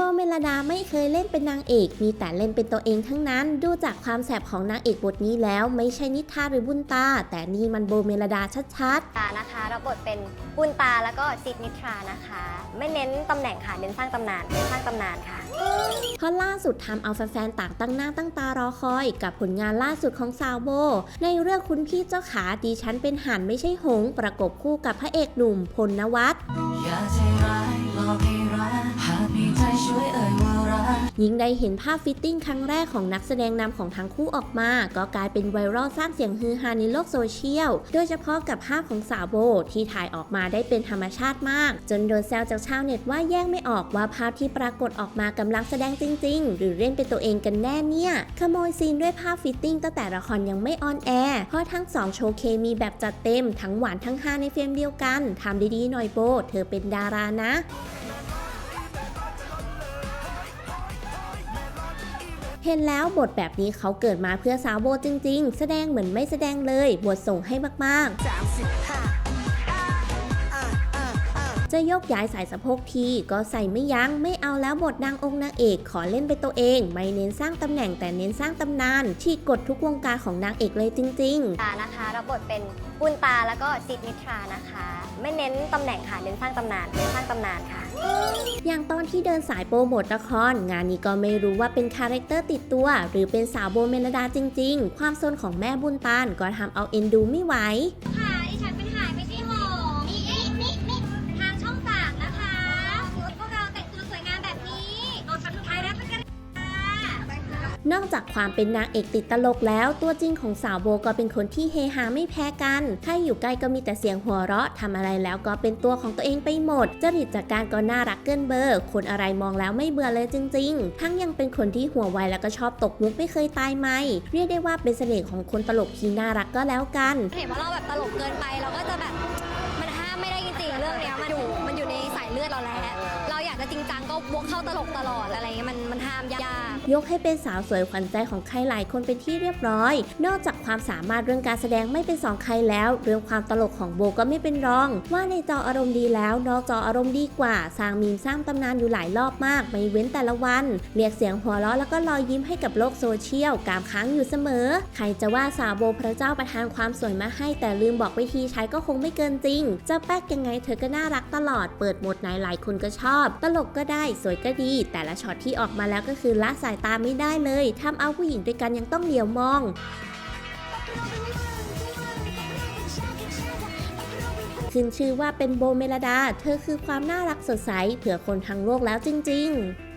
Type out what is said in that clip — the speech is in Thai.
โมเมลดาไม่เคยเล่นเป็นนางเอก มีแต่เล่นเป็นตัวเองทั้งนั้น ดูจากความแสบของนางเอกบทนี้แล้ว ไม่ใช่นิทาหรือบุญตา แต่นี่มันโบเมลดาชัดตานะคะรับบทเป็นปุณตาแล้วก็จิตนิทรานะคะ ไม่เน้นตำแหน่งค่ะเน้นสร้างตำนานเน้นสร้างตำนานค่ะ ๆ เพราะล่าสุดทำเอาแฟนๆต่างตั้งหน้าตั้งตารอคอย กับผลงานล่าสุดของสาวโบ ในเรื่องคุณพี่เจ้าขาดิฉันเป็นห่านไม่ใช่หงส์ประกบคู่กับพระเอกหนุ่มพลนวัต อย่าใจร้ายหลอกให้ ยิ่งได้เห็นภาพฟิตติ้งครั้งแรกของนักแสดงนำของทั้งคู่ออกมา ก็กลายเป็นไวรัลสร้างเสียงฮือฮาในโลกโซเชียล โดยเฉพาะกับภาพของสาวโบที่ถ่ายออกมาได้เป็นธรรมชาติมาก จนโดนแซวจากชาวเน็ตว่าแยกไม่ออกว่าภาพที่ปรากฏออกมากำลังแสดงจริง ๆ หรือเล่นเป็นตัวเองกันแน่เนี่ย ขโมยซีนด้วยภาพฟิตติ้งตั้งแต่ละครยังไม่ออนแอร์ เพราะทั้งสองโชว์เคมีแบบจัดเต็ม ทั้งหวานทั้งฮาในเฟรมเดียวกัน ทำดีๆหน่อยโบ เธอเป็นดารานะ เห็นแล้วบทแบบนี้เขาเกิดมาเพื่อสาวโบจริง ๆ แสดงเหมือนไม่แสดงเลยบทส่งให้มากๆ จะยกย้ายสายสะโพกทีก็ใส่ไม่ยัง้งไม่เอาแล้วบทนางองค์นางเอกขอเล่นเป็นตัวเอง ไม่เน้นสร้างตำแหน่งแต่เน้นสร้างตำนานฉีกกฎทุกวงการของนางเอกเลยจริง ๆ ตานะคะรับบทเป็นปุณตาแล้วก็จิตนิทรานะคะ ไม่เน้นตำแหน่งค่ะเน้นสร้างตำนานเน้นสร้างตำนานค่ะ อย่างตอนที่เดินสายโปรโมทละครงานนี้ก็ไม่รู้ว่าเป็นคาแรคเตอร์ติดตัว หรือเป็นสาวโบเมลดาจริง ๆ ความซนของแม่บุญตาลก็ทำเอาเอ็นดูไม่ไหว นอกจากความเป็นนางเอกติดตลกแล้ว ตัวจริงของสาวโบก็เป็นคนที่เฮฮาไม่แพ้กันถ้าอยู่ใกล้ก็มีแต่เสียงหัวเราะทำอะไรแล้วก็เป็นตัวของตัวเองไปหมด จริตจากการก็น่ารักเกินเบอร์ คนอะไรมองแล้วไม่เบื่อเลยจริง ๆ ทั้งยังเป็นคนที่หัวไวแล้วก็ชอบตกมุกไม่เคยตายไหมเรียกได้ว่าเป็นเสน่ห์ของคนตลกที่น่ารักก็แล้วกัน เห็นว่าเราแบบตลกเกินไปเราก็จะแบบมันห้ามไม่ได้จริงๆเรื่องเนี้ยมันอยู่มันอยู่ในสายเลือดเราแล้ว จะจริงจังก็วกเข้าตลกตลอดอะไรเงี้ยมันมันห้ามยาก ยกให้เป็นสาวสวยขวัญใจของใครหลายคนเป็นที่เรียบร้อย นอกจากความสามารถเรื่องการแสดงไม่เป็นสองใครแล้ว เรื่องความตลกของโบก็ไม่เป็นรอง ว่าในจออารมณ์ดีแล้ว นอกจออารมณ์ดีกว่า สร้างมีมสร้างตำนานอยู่หลายรอบมาก ไม่เว้นแต่ละวัน เรียกเสียงหัวเราะแล้วก็รอยยิ้มให้กับโลกโซเชียลกามค้างอยู่เสมอ ใครจะว่าสาวโบพระเจ้าประทานความสวยมาให้ แต่ลืมบอกวิธีใช้ก็คงไม่เกินจริงจะแป๊กยังไงเธอก็น่ารักตลอดเปิดโหมดไหนหลายคนก็ชอบตลกก็ได้สวยก็ดี แต่ละช็อตที่ออกมาแล้วก็คือละสายตาไม่ได้เลยทำเอาผู้หญิงด้วยกันยังต้องเหลียวมอง ขึ้นชื่อว่าเป็นโบเมลดา เธอคือความน่ารักสดใสเผื่อคนทั้งโลกแล้วจริง ๆ